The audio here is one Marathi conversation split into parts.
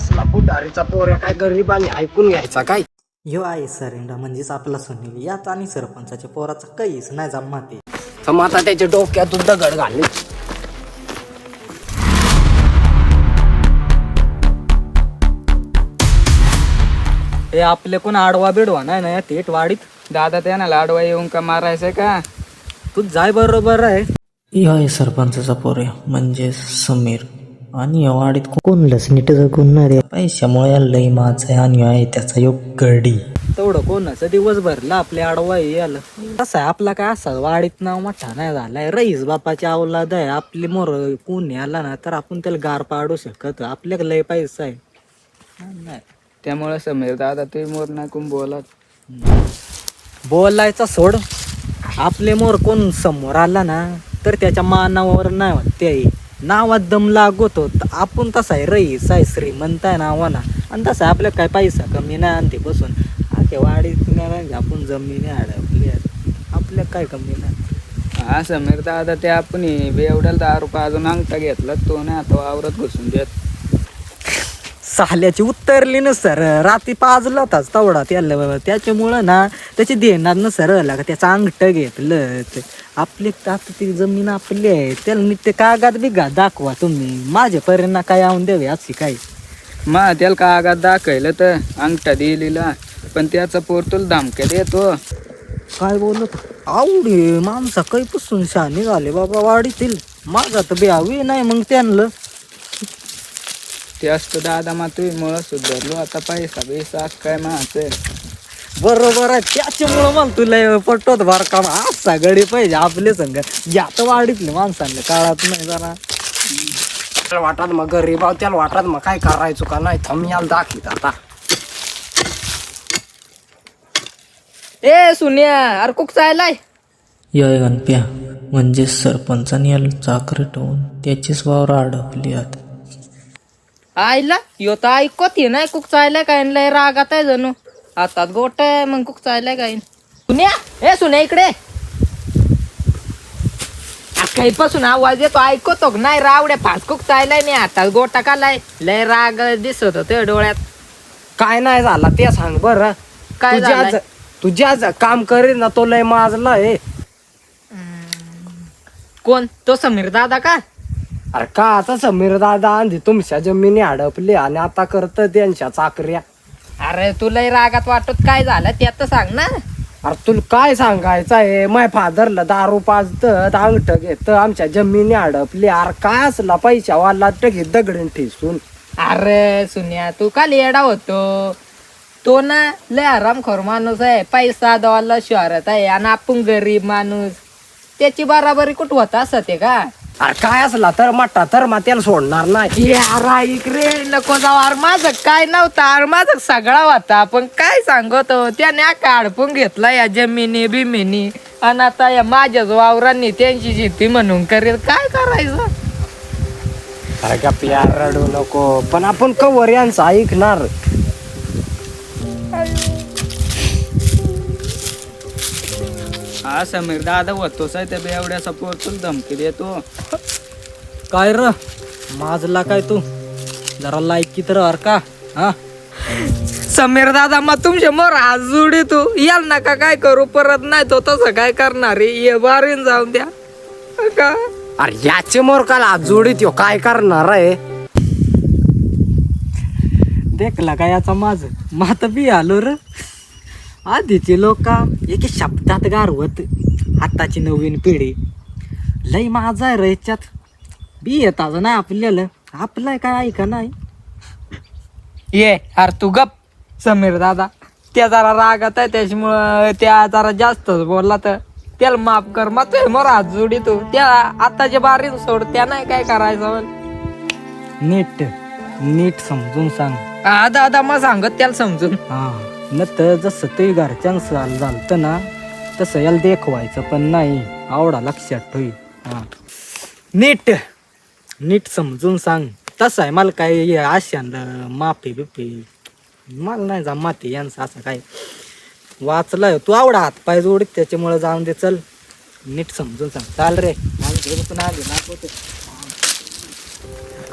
सरपंचाचा पोऱ्या काय गरिबांनी ऐकून घ्यायचा काय? ह्यो आहे सरेंडा म्हणजेच आपला सुनील. यात आणि सरपंचाच्या पोराचा काहीच नाही जमाते आता त्याच्या डोक्यातून दगड घालले हे आपले कोण आडवा बिडवा नाही ना थेट वाडीत? दादा त्यांना लाडवा येऊन का मारायचं का? तू जाय बरोबर आहे. ह्यो आहे सरपंचाचा पोरे म्हणजे समीर. आणि या वाडीत कोणलंच नीट जगून नाही रे. पैशामुळे या लई माझ आहे आणि आहे त्याचा योग गडी तेवढं कोणाचं दिवस भरला आपल्या आडवा हे आलं कसं आहे? आपला काय असा वाडीत नाव मोठा नाही झालाय. रईस बापाची अवलाद आहे. आपली मोर कोण आला ना तर आपण त्याला गार पाडू शकत. आपल्याकडे लय पैसा आहे. नाही त्यामुळे समीर दादा ते मोर नाकून बोलत? बोलायचा सोड. आपले मोर कोण समोर आला ना तर त्याच्या मानावर नाही होत ते. आहे. नावात दम लागवतो आपण तसा आहे रईस आहे श्रीमंत आहे नावाना. आणि तसा आहे आपल्या काय पैसा कमी नाही आणि ते बसून आख्या वाडीत नाही आपण जमिनी अडकली आपल्या काय कमी नाही. असं मिळतं आता ते आपण बेवड्याला दहा रुपये अजून अंगठा घेतला तो नाही आता वावरात घुसून देत. साल्याची उत्तरली ना सर. रात्री पाजला होताच तेवढा त्याला त्याच्यामुळं ना त्याची देणार ना सर का त्याचं अंगठ घेतलं ते आपली आता ती जमीन आपली आहे. त्याला नीट ते कागद बिगा दाखवा तुम्ही. माझ्यापर्यंत काय येऊन द्यावे अशी काय मा त्याला कागद दाखवलं तर अंगठा दिलेला. पण त्याचा पोर तुला धमक्या देतो. काय बोलत? आवडी माणसा काही पुसून शहाणी झाले बाबा वाडीतील. माझा तर ब्यावी नाही मग त्यांना ते असतं दादा मा तुम्ही मुळे सुधारलो. आता पैसा बिसा काय माहाचं बरोबर आहे त्याच्यामुळं मला तुला पटवत बार का असा गडी पाहिजे आपले संग. यात वाडीतले माणसांना काळात नाही जरा. त्याला वाटत मग गरीबाव त्याला वाटत मग काय करायचो का नाही थम याला दाखवित आता. ए सुन्या अरे कुक चाललाय? या गणप्या म्हणजे सरपंचाने याला चाकरी ठेवून त्याचीच वावर अडकली आहेत आईला? यो तर ऐकत ये नाही कुक चाललाय काय लय रागात आहे जणू. हातात गोट आहे मग कुक चाललाय काय सुन्या! ए सुन्या इकडे काहीपासून आवाज येतो ऐकतो का? नाही रावड्या फास. कुक चाललाय नाही हातात गोटा कालाय लय राग दिसत होते डोळ्यात. काय नाही झाला ते सांग बर. काय झालंय? तुझ्या काम करीन ना तो लय माजला आहे. कोण? तो समीर दादा का? अरे का आता समीर दादा आंधी तुमच्या जमिनी हडपली आणि आता करत त्यांच्या चाकऱ्या? अरे तू लय रागात वाटत काय झालं ते तर सांग ना. अरे तुला काय सांगायचं आहे? माय फादरला दारू पाजत अंगठ घेत आमच्या जमिनी हडपली अरे काय असला पैसा वाला टकी दगडून ठेसून? अरे सुन्या तू का येडा होतो. तो ना लय आरामखोर माणूस आहे. पैसा दवाला शहरात आहे आणि आपण गरीब माणूस. त्याची बराबरी कुठं होत असत का? अरे काय असला तर मट्टा तर मग त्याला सोडणार नाही. यार रे नको जाऊ. अरे माझं काय नव्हतं अरे माझं सगळा होता. पण काय सांगतो त्याने आका अडपून घेतला या जमिनी बिमिनी. आणि आता या माझ्याच वावरांनी त्यांची शेती म्हणून करेल काय करायचं? अरे का प्यार रडू नको. पण आपण कवर यांचं ऐकणार. हा समीर दादा होतोच आहे त्या पोर तुला धमकी देतो. काय र? माझला काय तू? जरा लायकी तर अर का हा? समीर दादा मग तुमच्या मोर हात जोडी तू. याल नका काय करू? परत नाही तो तसं काय करणार आहे? ये बारीन जाऊन द्या. का? अरे याचे मोरकाला जोडीत यो काय करणार आहे? देखला का याचा माझ माता बी आलो र. आधीचे लोक एके शब्दात गारवत आताची नवीन पिढी. लय माझा आहे रे याच्यात. बी येतात नाही आपल्याला. आपलं काय ऐका नाही. ये अरे तू गप समीर दादा. त्या जरा रागात आहे त्याच्यामुळं त्या जरा जास्तच बोलला तर. त्याला माफ कर मग तू मोर हात जोडी तू. त्या आताच्या बारीन सोड त्या नाही काय करायचं म्हण. नीट नीट समजून सांग. हा दादा मग सांगत त्याला समजून. हा. न तर जसं ते घरच्यां झालतं ना तसं याला देखवायचं पण नाही. आवडा लक्षात ठेवी. हां. नीट. नीट समजून सांग. तसं आहे मला काय आशान माफी बिफी. मला नाही जा माती यांचं असं काय. वाचलं तू आवडा हात पाय जोडीत त्याच्यामुळे जाऊन दे चल. नीट समजून सांग. चाल रे. पण आले ना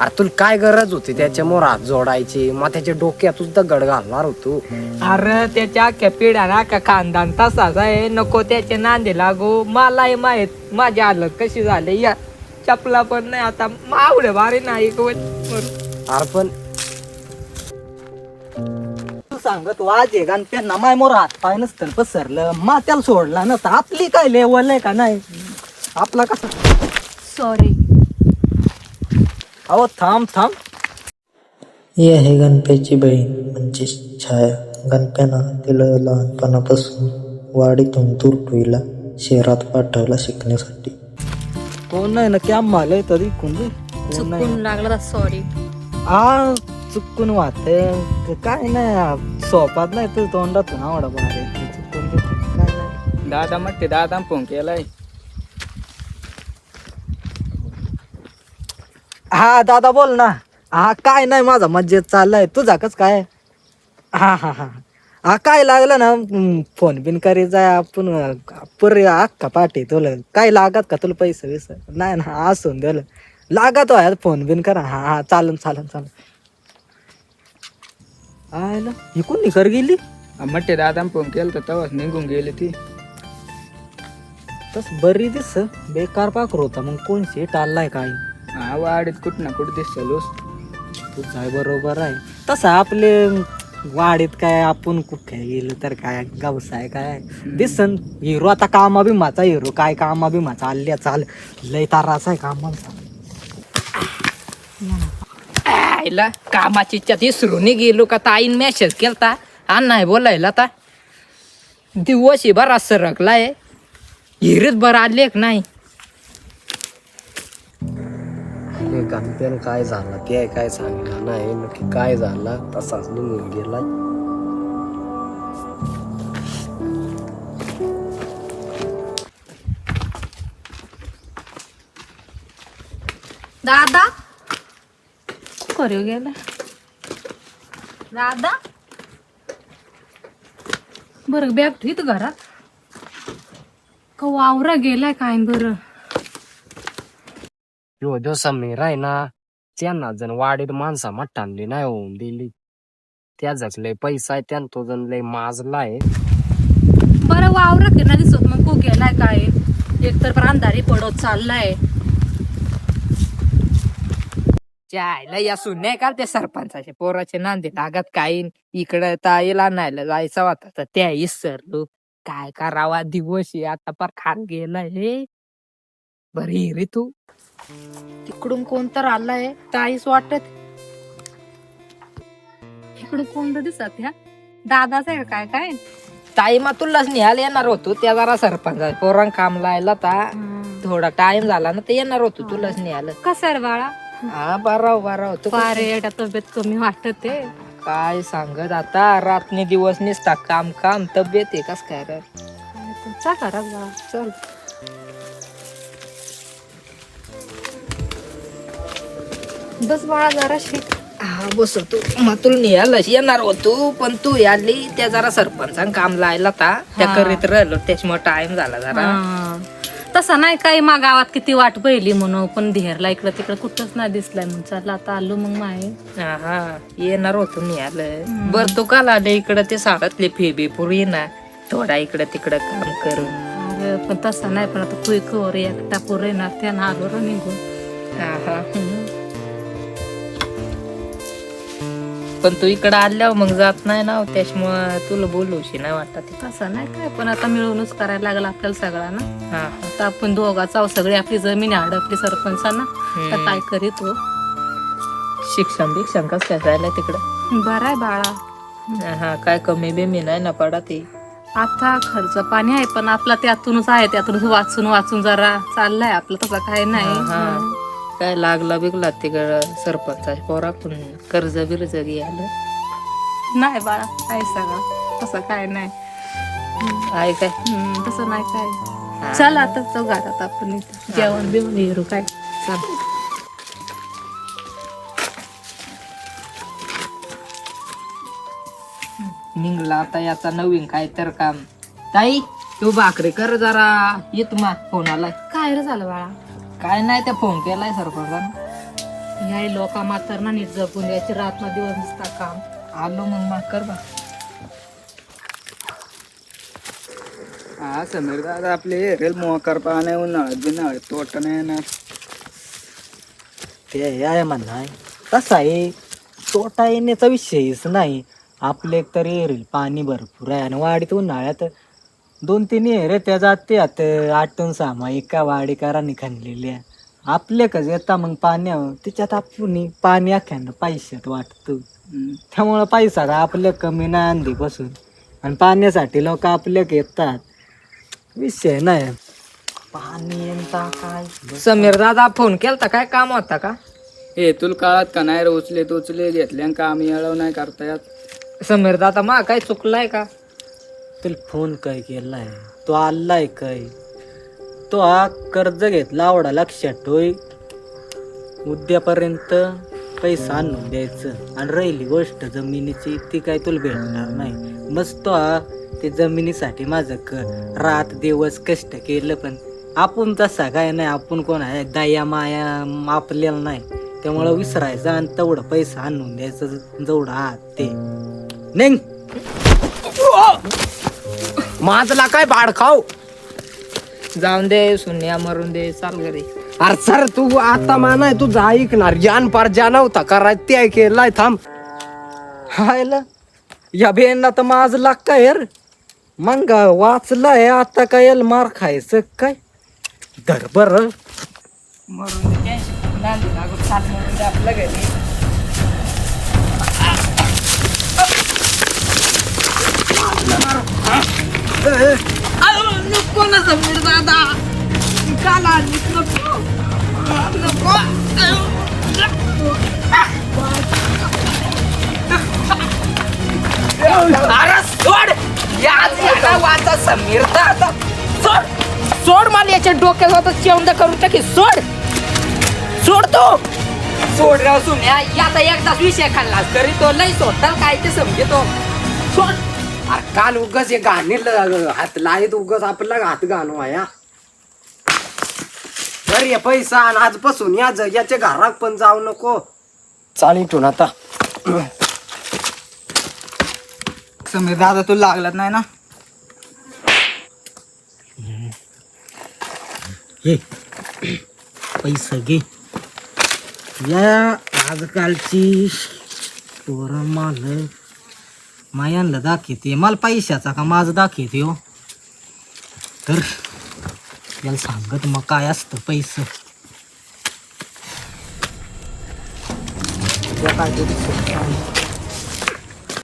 अरे तुला काय गरज होती त्याच्यामुळे हात जोडायची? मग त्याच्या डोक्यातच दगड घालणार होतो. अरे त्याच्या ना का खानदान तसाच आहे? नको त्याचे नांदे लागू. मलाही माहीत माझी हालत कशी झाली. या चपला पण नाही आता. मावडे भारी नाही अरे पण तू सांगत वाज आहे आणि त्यांना माय मोर हात पाय नसतं पसरलं. मा त्याला सोडला नसतं. आपली काय लेवल आहे का नाही? आपला कसा सॉरी अहो थांब थांब. ही आहे गणप्याची बहीण म्हणजे छाया. गणप्यानं तिला लहानपणापासून वाडीतून तुरटुईला शहरात पाठवला शिकण्यासाठी. कोण नाही ना कॅम मालय तरी कोण रे? कोण नाही? चुकून लागला तर सॉरी आ चुकून वाहते काय नाही सोपात नाही तू तोंडातून आवडा बाहेर. चुकून काय नाही दादा म्हणते दादा फोन केलाय. हा दादा बोल ना. हा काय नाही माझा मज्जेत चाललाय. तुझा कस काय? हा हा हा. हा काय लागलं ना? हम्म, फोन बिन करी जाय आपण पुरे अख्खा पाठी तुला. काय लागत का तुला पैसे बिस? नाही ना असून दिलं. लागत आहे फोन बिन करा. हा हा चालन चालन चालन. आय ना ही कोणी कर गेली? म्हणते दादा फोन केला तर तेव्हाच निघून गेली ती. तस बरी दिस. बेकार पाकर होता मग कोण सीट आलाय काय? हा वाडीत कुठं ना कुठं दिसलोस तुझं आहे बरोबर आहे. तसं आपले वाडीत काय आपण कुठे गेलो तर काय व्यवसाय काय? दिसन हिरो आता कामा बिमाचा हिरो काय कामा बिमाचा आल्या चाल. लय ताराचा आहे कामाचा. आईला कामाची इच्छा विसरून गेलो का ताईन मेसेज केलता? हा नाही बोलायला आता. दिवस बरा सरकलाय हिरीत बरं आले का नाही? गणप्यान काय झालं? ते काय सांगितलं नाही. नक्की काय झालं? तसाच निघून गेलाय दादा? करू गेला. दादा? बर बॅग ठेवत घरात. का वावरा गेलाय काय बर? यो जो समीर आहे ना त्यांना जण वाडीत माणसा मट्टानली नाही होऊन दिली. त्या लय पैसा आहे त्यान तो जण लय माजलाय बरं वावरा की नाही दिसत मग को गेलाय काय? एकतर पर अंधारी पडत चाललाय. जायला या सुने का त्या सरपंचाचे पोराचे नांदे लागत काही. इकडं ताईला नाही जायचं होता तर त्या इसरलो काय करावा दिवस आहे आता पर खान गेलाय हे बरी रे तू. तिकडून कोण तर आलाय ताईच वाटत. इकडून कोण तर दिसत ह्या? दादाच आहे का काय काय? ताई मग तुलाच निहाल येणार होतो त्या जरा सरपंचा पोरांग काम लायला ता. थोडा टाइम झाला ना ते येणार होतो तुलाच निहाल. कसं आहे रे बाळा? हा बराव बराव तू फार एवढ्या तब्येत कमी वाटत आहे. काय सांगत आता रातने दिवस निसता काम काम तब्येत आहे कस काय रे? तुमचा बाळा चल. बस बाळा जरा शिक. हा बस तू. मग तुला निघालच येणार होतो पण तू आली त्या जरा सरपंचान काम लायला ता. त्या हा. करीत राहिलो त्याच्यामुळे टाइम झाला जरा. हा. तसं नाही काही मा गावात किती वाट पहिली म्हणून पण धेरला इकडं तिकडं कुठंच नाही दिसलाय म्हणून. चला आता आलो मग माय हा हा येणार होतो निघालं बर तू काल आले इकडं ते सांगतले फेबी पुरी ना थोडा इकडं तिकडं काम करून. अरे पण तसं नाही पण आता कुई कवर एकटा पुरे ना त्यानं आलो रे निघून. हा हा. पण तू इकडं आल्यावर मग जात नाही ना त्याच्यामुळं तुला बोलवशी नाही वाटत. तसं नाही काय पण आता मिळूनच करायला लागला आपल्याला सगळ्यांना हा हा. आता आपण दोघाचा आहोत, सगळी आपली जमीन अडकली सरपंचांना तर काय करीत हो? शिक्षण बिक्षण कसं काय जायला तिकडं? बरं आहे बाळा. हा, हा काय कमी बिमी नाही ना पडा ते आता खर्च पाणी आहे पण आपला त्यातूनच आहे त्यातूनच वाचून वाचून जरा चाललाय आपलं तसं काय नाही. हा. काय लागला बिगला तिकडं सरपंचाच्या पोराकडून कर्ज बिर्ज घ्यायला नाही बाळा आहे सगळं. तसं काय नाही. आहे काय? हम्म, तसं नाही काय. चल आता चौ घरात आपण इथं. जेवण बिवण येऊ काय? चल. निघला आता याचा नवीन काय तर काम. ताई तू भाकरी कर जरा. येत मा फोन आलाय. काय रे झालं बाळा? काय नाही त्या फोन केलाय सरपंचानं ह्या लोका मातर ना नीट जपून द्यायची रात ना दिवस नुसता काम. आलो मग मग कर बा. हा समीर दादा आपले रेल मोकर पाण्या उन्हाळ्यात बिन्हाळ्यात तोट नाही ना ते आहे म्हणा तसा आहे. तोटा येण्याचा विषयच नाही. आपले एक तर येईल पाणी भरपूर आहे आणि वाडीत उन्हाळ्यात दोन तीन येरे त्या जाते आता आठवून सामा एका वाडीकरांनी खणलेल्या आपले कस येता मग पाण्यावर त्याच्यात आपण पाणी अख्यानं पैशात वाटतो. त्यामुळं पैसा का आपल्या कमी नाही अंधीपासून आणि पाण्यासाठी लोक आपल्या येतात विषय नाही. पाणी यंदा काय? समीर दादा फोन केलता? काय काम होता का? हे तुला काळात का नाही रे उचले उचले घेतले आणि काम येळव नाही करता येत. समीर दादा मा काय चुकलाय का? त्याला फोन काय केलाय तो आलाय काय? तो हा कर्ज घेतला आवडा लक्षात ठेव. उद्यापर्यंत पैसा आणून द्यायचं. आणि राहिली गोष्ट जमिनीची ती काय तुला भेटणार नाही. मस्त तो हा ते जमिनीसाठी माझं कर रात दिवस कष्ट केलं पण आपण तसा काय नाही आपण कोण आहे? दया माया आपल्याला नाही. त्यामुळं विसरायचं आणि तेवढं पैसा आणून द्यायचं जेवढं आहात ते. नाही माझला काय भाड खाऊ. जाऊन दे शून्या मरून दे चाल घरी. अरे सर तू आता मानाय तुझं ऐकणार ज्ञान पार ज्या नव्हता कराय ते केलाय थांब. हायला या बेनला तर माझ लाग काय यार मग वाचलाय आता काय याला मार खायचं काय? धर बर. मरून दे टेन्शन नांदी लागू चाल मरून दे आपल्या घरी अहो, नको ना समोर दादा. काला नको. नको. अरे सोड. याच याला वाचा समीर दादा. सोड. सोड मला याच्या डोक्यात होता चेवंद करून टाकी. सोड. सोड तो. सोड राव सुन्या याचा एकदाच विषय खाल्लास तरी तो लय सोडताल काय ते समजतो. सोड. अरे काल उगच हे गाणी ल- हात लाईत उगच आपला हात गाणू या तर ये पैसा आणि. आजपासून या ज- याच्या घरात पण जाऊ नको. चाल इथून आता. समीर दादा तुला लागलात नाही ना? हे पैसा घे. या आजकालची पोरं माल मायांना दाखवते मला पैशाचा का माझं दाखवते हो. तर याला सांगत मग काय असतं पैस? काय